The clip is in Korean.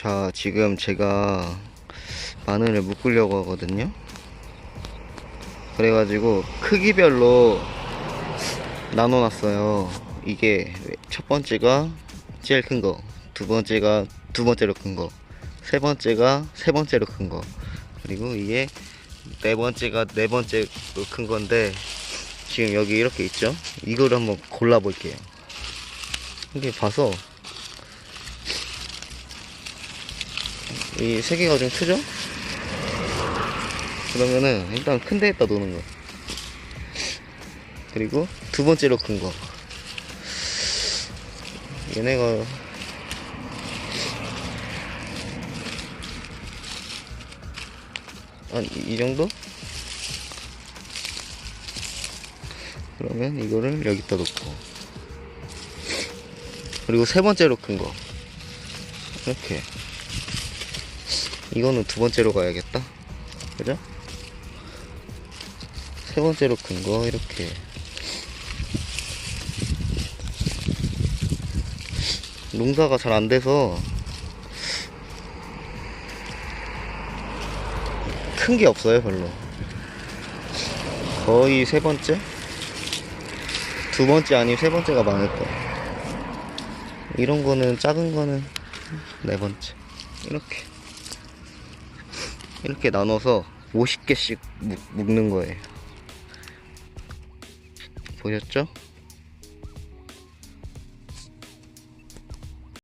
자, 지금 제가 마늘을 묶으려고 하거든요. 그래가지고 크기별로 나눠놨어요. 이게 첫 번째가 제일 큰 거, 두 번째가 두 번째로 큰 거, 세 번째가 세 번째로 큰 거, 그리고 이게 네 번째가 네 번째로 큰 건데 지금 여기 이렇게 있죠? 이거를 한번 골라볼게요. 이게 봐서 이 세 개가 좀 크죠? 그러면은 일단 큰 데에다 놓는 거. 그리고 두 번째로 큰 거. 얘네가 한 이 정도? 그러면 이거를 여기다 놓고 그리고 세 번째로 큰 거 이렇게 이거는 두 번째로 가야겠다. 그죠? 세 번째로 큰 거 이렇게. 농사가 잘 안 돼서 큰 게 없어요 별로. 거의 세 번째? 두 번째 아니면 세 번째가 많을 거야 이런 거는 작은 거는 네 번째. 이렇게 이렇게 나눠서 50개씩 묶 는 거예요 보셨죠?